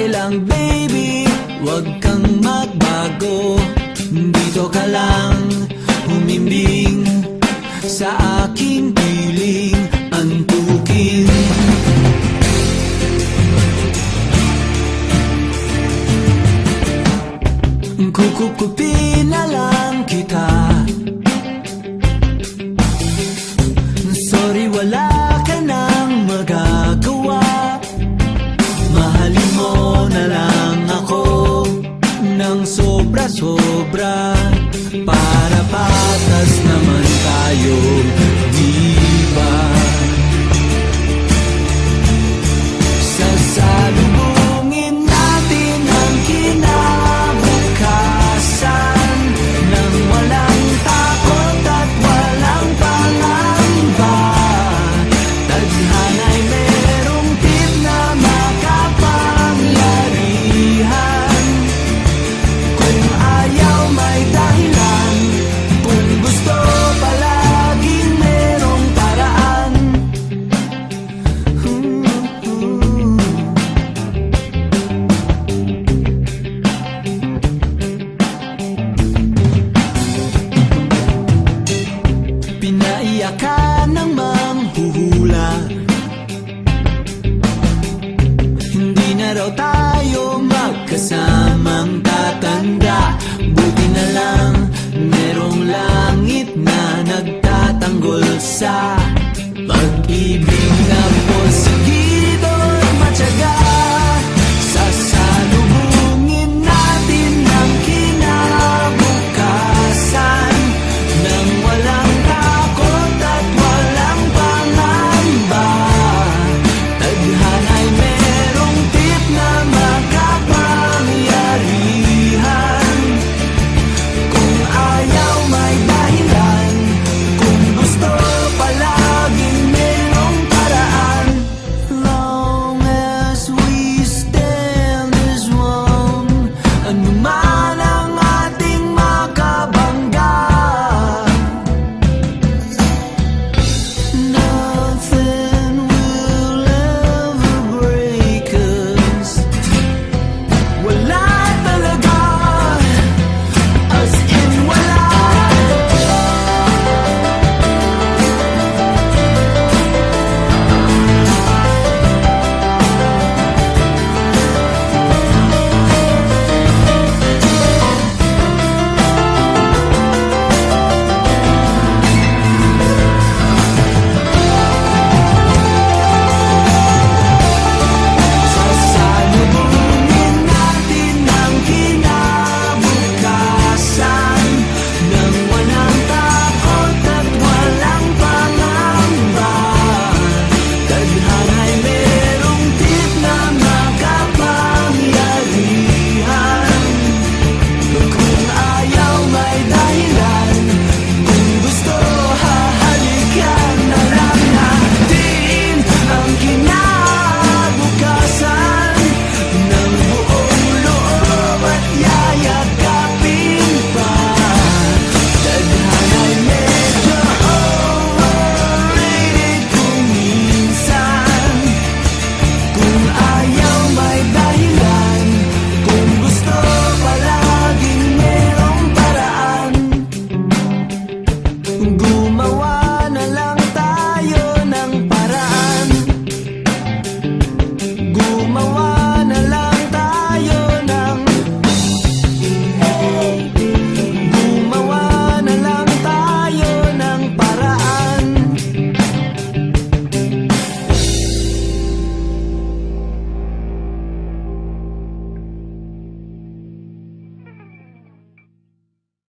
lang baby, wag kang magbago. Dito ka lang humimbing. Sa aking piling antukin Kukupin na lang kita. Sorry wala sobra-sobra Para patas naman tayo Di ba?